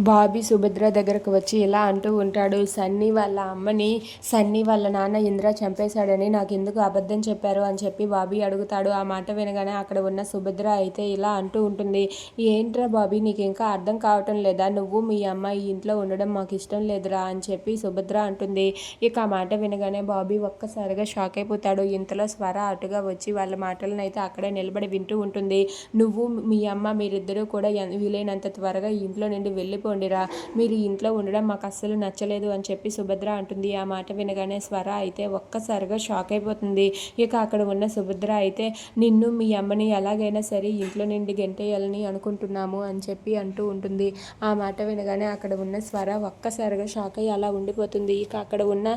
బాబీ సుభద్ర దగ్గరకు వచ్చి ఇలా అంటూ ఉంటాడు సన్నీ వాళ్ళ అమ్మని సన్నీ వాళ్ళ నాన్న ఇంద్ర చంపేశాడని నాకు ఎందుకు అబద్ధం చెప్పారు? అని చెప్పి బాబీ అడుగుతాడు. ఆ మాట వినగానే అక్కడ ఉన్న సుభద్ర అయితే ఇలా అంటూ ఉంటుంది ఏంట్రా బాబీ నీకు ఇంకా అర్థం కావటం లేదా? నువ్వు మీ అమ్మాయి ఇంట్లో ఉండడం మాకు ఇష్టం లేదురా? అని చెప్పి సుభద్ర అంటుంది. ఇక ఆ మాట వినగానే బాబీ ఒక్కసారిగా షాక్ అయిపోతాడు. ఇంతలో స్వర అటుగా వచ్చి వాళ్ళ మాటలను అయితే అక్కడే నిలబడి వింటూ ఉంటుంది. నువ్వు మీ అమ్మ మీరిద్దరూ కూడా వీలైనంత త్వరగా ఇంట్లో నుండి వెళ్ళి వెళ్ళిపోండిరా మీరు ఇంట్లో ఉండడం మాకు అస్సలు నచ్చలేదు అని చెప్పి సుభద్ర అంటుంది. ఆ మాట వినగానే స్వర అయితే ఒక్కసారిగా షాక్ అయిపోతుంది. ఇక అక్కడ ఉన్న సుభద్ర అయితే నిన్ను మీ అమ్మని ఎలాగైనా సరే ఇంట్లో నుండి గెంటేయాలని అనుకుంటున్నాము అని చెప్పి అంటూ ఉంటుంది. ఆ మాట వినగానే అక్కడ ఉన్న స్వర ఒక్కసారిగా షాక్ అయ్యి అలా ఉండిపోతుంది. ఇక అక్కడ ఉన్న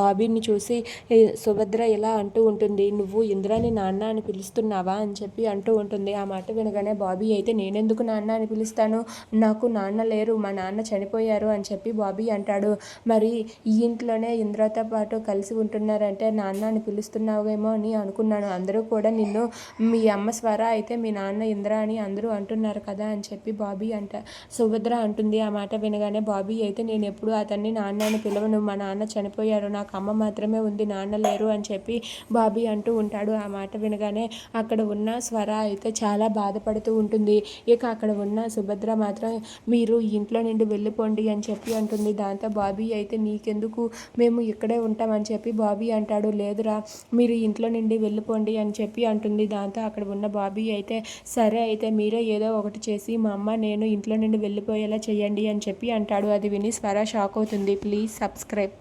బాబీని చూసి సుభద్ర ఇలా అంటూ ఉంటుంది. నువ్వు ఇంద్రాని నాన్న అని పిలుస్తున్నావా? అని చెప్పి అంటూ ఉంటుంది. ఆ మాట వినగానే బాబీ అయితే నేనెందుకు నాన్న అని పిలుస్తాను? నాకు నాన్న లేరు మా నాన్న చనిపోయారు అని చెప్పి బాబీ అంటాడు. మరి ఈ ఇంట్లోనే ఇంద్రతో పాటు కలిసి ఉంటున్నారంటే నాన్న అని పిలుస్తున్నావేమో అని అనుకున్నాను. అందరూ కూడా నిన్ను మీ అమ్మ స్వర అయితే మీ నాన్న ఇంద్ర అని అందరూ అంటున్నారు కదా అని చెప్పి బాబీ అంట సుభద్ర అంటుంది. ఆ మాట వినగానే బాబీ అయితే నేను ఎప్పుడు అతన్ని నాన్న అని పిలవను. మా నాన్న చనిపోయారు. నాకు అమ్మ మాత్రమే ఉంది. నాన్న లేరు అని చెప్పి బాబీ అంటూ ఉంటాడు. ఆ మాట వినగానే అక్కడ ఉన్న స్వర అయితే చాలా బాధపడుతూ ఉంటుంది. ఇక అక్కడ ఉన్న సుభద్ర మాత్రం మాత్రం మీరు ఇంట్లో నుండి వెళ్ళిపోండి అని చెప్పి అంటుంది. దాంతో బాబీ అయితే నీకెందుకు? మేము ఇక్కడే ఉంటామని చెప్పి బాబీ అంటాడు. లేదురా మీరు ఇంట్లో నుండి వెళ్ళిపోండి అని చెప్పి అంటుంది. దాంతో అక్కడ ఉన్న బాబీ అయితే సరే అయితే మీరే ఏదో ఒకటి చేసి మా అమ్మ నేను ఇంట్లో నుండి వెళ్ళిపోయేలా చేయండి అని చెప్పి అంటాడు. అది విని స్వర షాక్ అవుతుంది. Please subscribe.